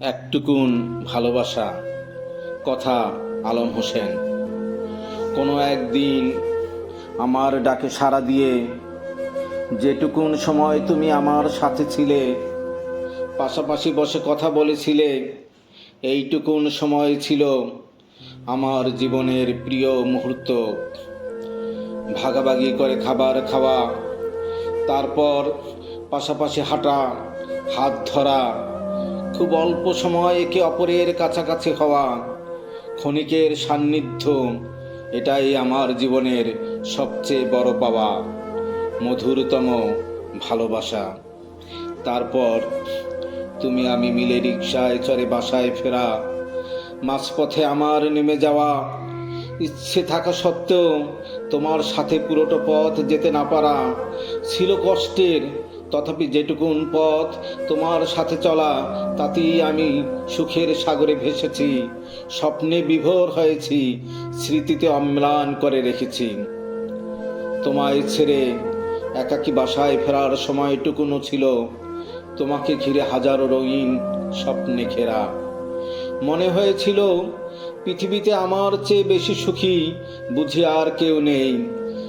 একটুকুন ভালোবাসা, কথা আলম হোসেন। কোনো একদিন আমার ডাকে সাড়া দিয়ে, যেটুকুন সময় তুমি আমার সাথে ছিলে, পাশাপাশি বসে কথা বলেছিলে, এইটুকুন সময় ছিল আমার জীবনের প্রিয় মুহূর্ত। ভাগাভাগি করে খাবার খাওয়া, তারপর পাশাপাশি হাঁটা, হাত ধরা খুব অল্প সময় একে অপরের কাছাকাছি হওয়া ক্ষণিকের সান্নিধ্য, এটাই আমার জীবনের সবচেয়ে বড় পাওয়া, মধুরতম ভালোবাসা। তারপর তুমি আমি মিলে রিক্সায় চড়ে বাসায় ফেরা, মাঝপথে আমার নেমে যাওয়া, ইচ্ছে থাকা সত্ত্বেও তোমার সাথে পুরোটা পথ যেতে না পারা ছিল কষ্টের তথাপি যেটুকুন পথ তোমার সাথে চলা, তাতেই আমি সুখের সাগরে ভেসেছি, স্বপ্নে বিভোর হয়েছি, স্মৃতিতে অম্লান করে রেখেছি। তোমায় ছেড়ে একাকী বাসায় ফেরার সময়টুকুনও ছিল, তোমাকে ঘিরে হাজারো রঙিন স্বপ্নে ঘেরা। মনে হয়েছিল, পৃথিবীতে আমার চেয়ে বেশি সুখী, বুঝি আর কেউ নেই।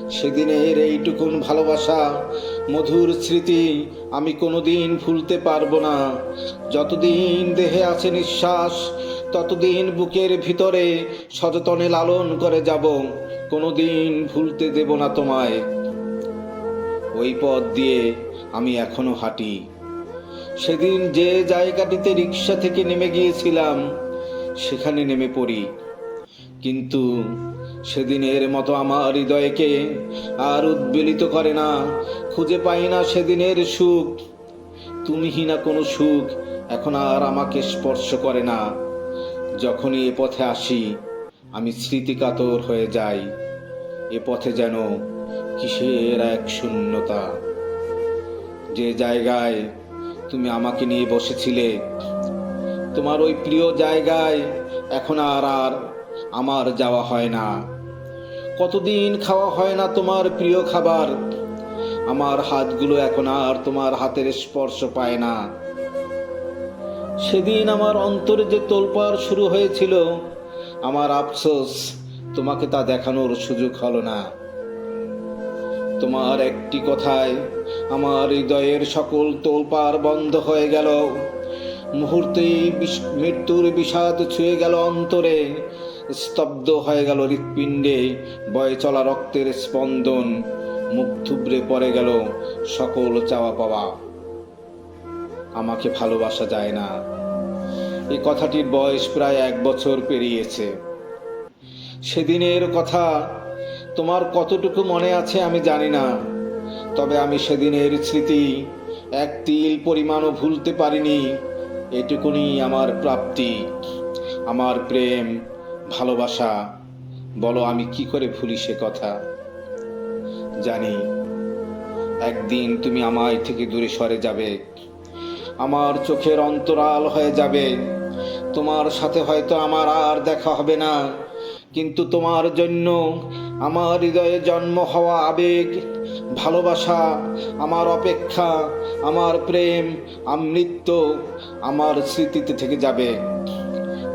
সেদিনের এইটুকুন ভালোবাসা, মধুর স্মৃতি আমি কোনোদিন ভুলতে পারব না। যতদিন দেহে আছে নিঃশ্বাস, ততদিন বুকের ভিতরে সযতনে লালন করে যাব, কোনোদিন ভুলতে দেব না তোমায়। ওই পথ দিয়ে আমি এখনও হাঁটি। সেদিন যে জায়গাটিতে রিক্সা থেকে নেমে গিয়েছিলাম, সেখানে নেমে পড়ি। কিন্তু সেদিনের মতো আমার হৃদয়কে আর উদ্বেলিত করে না, খুঁজে পাই না সেদিনের সুখ। তুমিহীনা কোনো সুখ এখন আর আমাকে স্পর্শ করে না। যখনই এ পথে আসি, আমি স্মৃতিকাতর হয়ে যাই। এ পথে যেন কিসের এক শূন্যতা। যে জায়গায় তুমি আমাকে নিয়ে বসেছিলে, তোমার ওই প্রিয় জায়গায় এখন আর আর আমার যাওয়া হয় না। কতদিন খাওয়া হয় না তোমার প্রিয় খাবার? আমার হাতগুলো এখন আর তোমার হাতের স্পর্শ পায় না। সেদিন আমার অন্তরে যে তোলপাড় শুরু হয়েছিল, আমার আফসোস, তোমাকে তা দেখানোর সুযোগ হলো না। তোমার একটি কথায়, আমার হৃদয়ের সকল তোলপাড় বন্ধ হয়ে গেল। মুহূর্তেই মৃত্যুর বিষাদ ছুঁয়ে গেল অন্তরে। স্তব্ধ হয়ে গেল হৃৎপিণ্ডে, বয়ে চলা রক্তের স্পন্দন, মুখ থুবড়ে পড়ে গেল সকল চাওয়া পাওয়া। আমাকে ভালোবাসা যায় না। এই কথাটির বয়স প্রায় এক বছর পেরিয়েছে। সেদিনের কথা তোমার কতটুকু মনে আছে আমি জানি না। তবে আমি সেদিনের স্মৃতি এক তিল পরিমাণও ভুলতে পারিনি। এটুকুনি আমার প্রাপ্তি, আমার প্রেম ভালোবাসা, বলো আমি কি করে ভুলি সে কথা? জানি, একদিন তুমি আমায় থেকে দূরে সরে যাবে। আমার চোখের অন্তরাল হয়ে যাবে। তোমার সাথে হয়তো আমার আর দেখা হবে না। কিন্তু তোমার জন্য আমার হৃদয়ে জন্ম হওয়া আবেগ, ভালোবাসা, আমার অপেক্ষা, আমার প্রেম, আমৃত্য আমার স্মৃতিতে থেকে যাবে।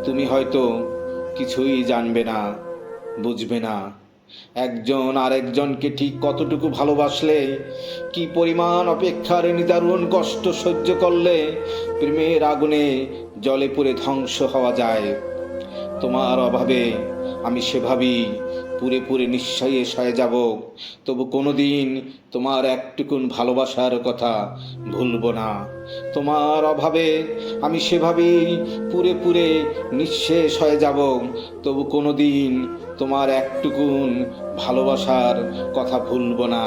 তুমি হয়তো কিছুই জানবে না, বুঝবে না। একজন আরেকজনকে ঠিক কতটুকু ভালোবাসলে, কি পরিমাণ অপেক্ষার নিদারুণ কষ্ট সহ্য করলে প্রেমের আগুনে জলে পুড়ে ধ্বংস হওয়া যায়। তোমার অভাবে আমি সেভাবেই পুরে পুরে নিঃশ্বাসে এসায় যাব। তবু কোনো দিন তোমার একটুকুন ভালোবাসার কথা ভুলব না। তোমার অভাবে আমি সেভাবেই পুরে পুরে নিঃশেষ হয়ে যাব। তবু কোনো দিন তোমার একটুকুন ভালোবাসার কথা ভুলব না।